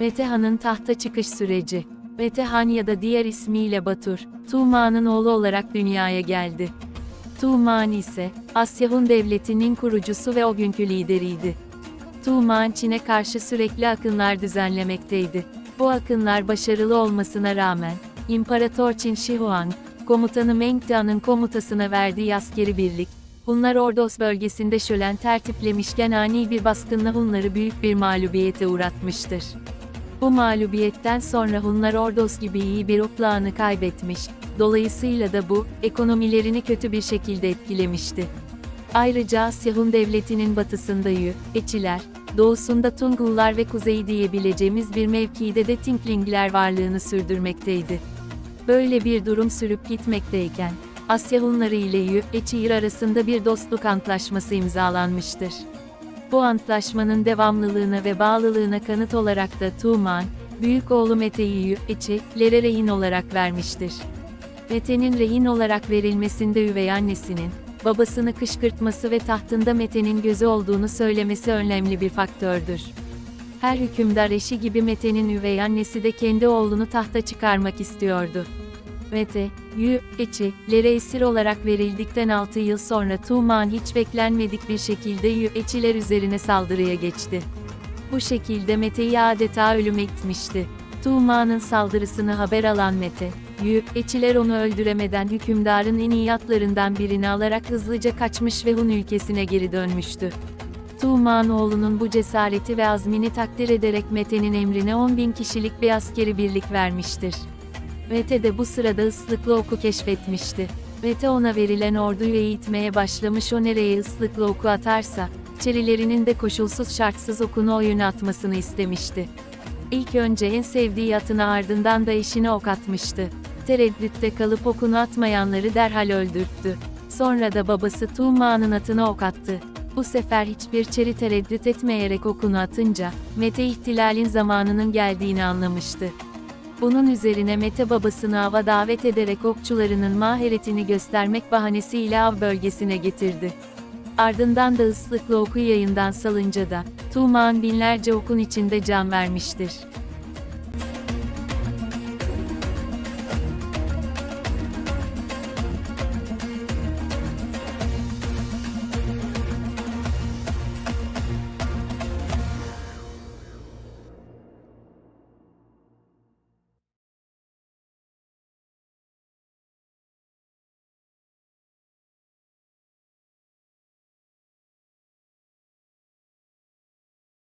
Metehan'ın tahta çıkış süreci. Metehan ya da diğer ismiyle Batur, Tuğma'nın oğlu olarak dünyaya geldi. Tuğman ise, Asya Hun Devleti'nin kurucusu ve o günkü lideriydi. Tuğman Çin'e karşı sürekli akınlar düzenlemekteydi. Bu akınlar başarılı olmasına rağmen, İmparator Çin Shi Huang, komutanı Meng Dian'ın komutasına verdiği askeri birlik, Hunlar Ordos bölgesinde şölen tertiplemişken ani bir baskınla Hunları büyük bir mağlubiyete uğratmıştır. Bu mağlubiyetten sonra Hunlar Ordos gibi iyi bir oplağını kaybetmiş, dolayısıyla da bu, ekonomilerini kötü bir şekilde etkilemişti. Ayrıca Asya Hun Devleti'nin batısında Yu, Eçiler, doğusunda Tungullar ve kuzeyi diyebileceğimiz bir mevkide de Tinklingler varlığını sürdürmekteydi. Böyle bir durum sürüp gitmekteyken, Asya Hunları ile Yu, Eçir arasında bir dostluk antlaşması imzalanmıştır. Bu antlaşmanın devamlılığına ve bağlılığına kanıt olarak da Tuğman, büyük oğlu Mete'yi Yu, Eçilere rehin olarak vermiştir. Mete'nin rehin olarak verilmesinde üvey annesinin, babasını kışkırtması ve tahtında Mete'nin gözü olduğunu söylemesi önemli bir faktördür. Her hükümdar eşi gibi Mete'nin üvey annesi de kendi oğlunu tahta çıkarmak istiyordu. Mete, Yu, Eçilere esir olarak verildikten 6 yıl sonra Tuğman hiç beklenmedik bir şekilde Yu, Eçiler üzerine saldırıya geçti. Bu şekilde Mete'yi adeta ölüme itmişti. Tuğman'ın saldırısını haber alan Mete, Yu, Eçiler onu öldüremeden hükümdarın en iyi atlarından birini alarak hızlıca kaçmış ve Hun ülkesine geri dönmüştü. Tuğman oğlunun bu cesareti ve azmini takdir ederek Mete'nin emrine 10 bin kişilik bir askeri birlik vermiştir. Mete de bu sırada ıslıklı oku keşfetmişti. Mete ona verilen orduyu eğitmeye başlamış o nereye ıslıklı oku atarsa, Çerilerinin de koşulsuz şartsız okunu oyuna atmasını istemişti. İlk önce en sevdiği atına ardından da eşine ok atmıştı. Tereddütte kalıp okunu atmayanları derhal öldürttü. Sonra da babası Tuğma'nın atına ok attı. Bu sefer hiçbir çeri tereddüt etmeyerek okunu atınca, Mete ihtilalin zamanının geldiğini anlamıştı. Bunun üzerine Mete babasını ava davet ederek okçularının maharetini göstermek bahanesiyle av bölgesine getirdi. Ardından da ıslıklı oku yayından salınca da, Tuğman binlerce okun içinde can vermiştir.